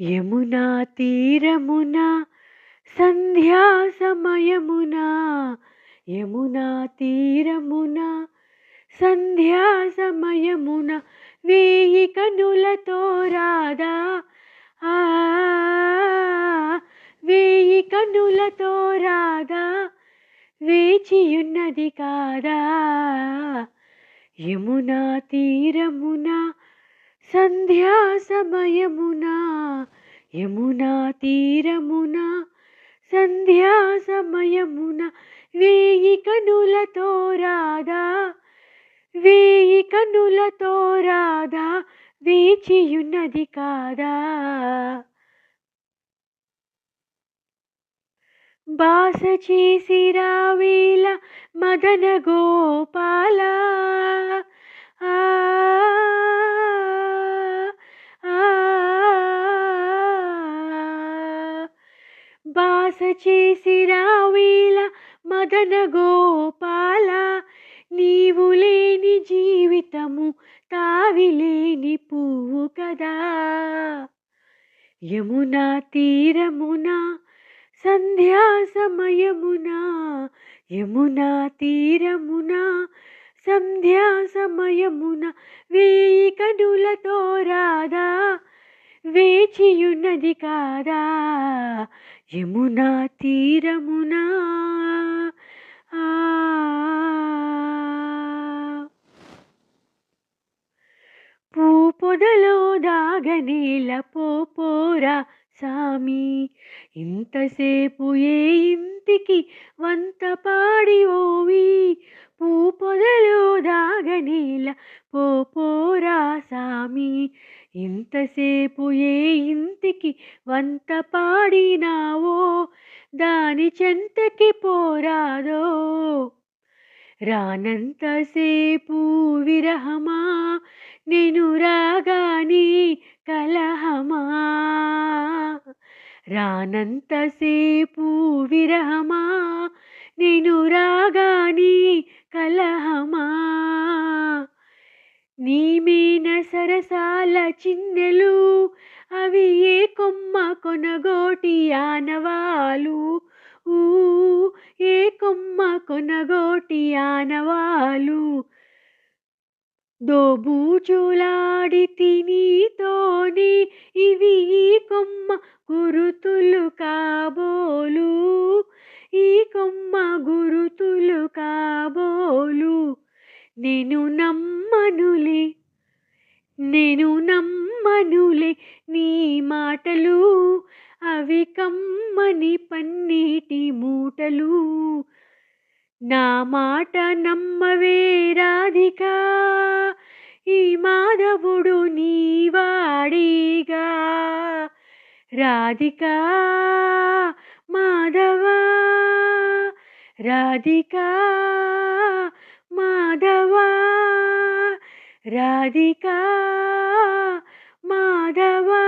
యమునా తీరమున సంధ్యా సమయమున యమునా తీరమున సంధ్యా సమయమున వేయి కనులతో రాధా ఆ వేయి కనులతో రాదా వేచియున్నది కాదా? యమునా తీరమున సంధ్యా సమయమున యమునా తీరమున సంధ్యా సమయమున వేయి కనులతో రాధా వేయి కనులతో రాధా వేచియున్నది కాదా. బాస చేసి రావేల మదన గోపాల ఆ, బాస చేసి మదన గోపాల నీవు లేని జీవితము తావిలేని పువ్వు కదా. యమునా తీరమున సంధ్యా సమయమున యమునా తీరమున సంధ్యా సమయమున వేయి కనులతో రాదా వేచియున్నది కాదా. యమునా తీరమునా. ఆ. పూ పొదలో దాగనీల పోపోరా సామి. ఇంతసేపు ఏ ఇంటికి వంత పాడి ఓవి. పూ పొదలో దాగనేల పోపోరా సామి. ఇంతసేపు ఏ ఇంటికి వంత పాడినావో దాని చెంతకి పోరాదో. రానంతసేపు విరహమా నేను రాగాని కలహమా. రానంతసేపు విరహమా నేను రాగాని కలహ సరసాల చిన్నెలు అవి ఏ కొమ్మ కొనగోటి ఆనవాలు? ఊ ఏ కొమ్మ కొనగోటి ఆనవాలు? దోబూచులాడి తినీతోని ఇవి ఈ కొమ్మ గురుతులు కాబోలు. ఈ కొమ్మ గురుతులు కాబోలు. నేను నమ్మనులే నేను నమ్మనులే నీ మాటలు అవి కమ్మని పన్నీటి మూటలు. నా మాట నమ్మవే రాధికా ఈ మాధవుడు నీవాడిగా రాధికా మాధవా రాధికా. రాధికా మాధవా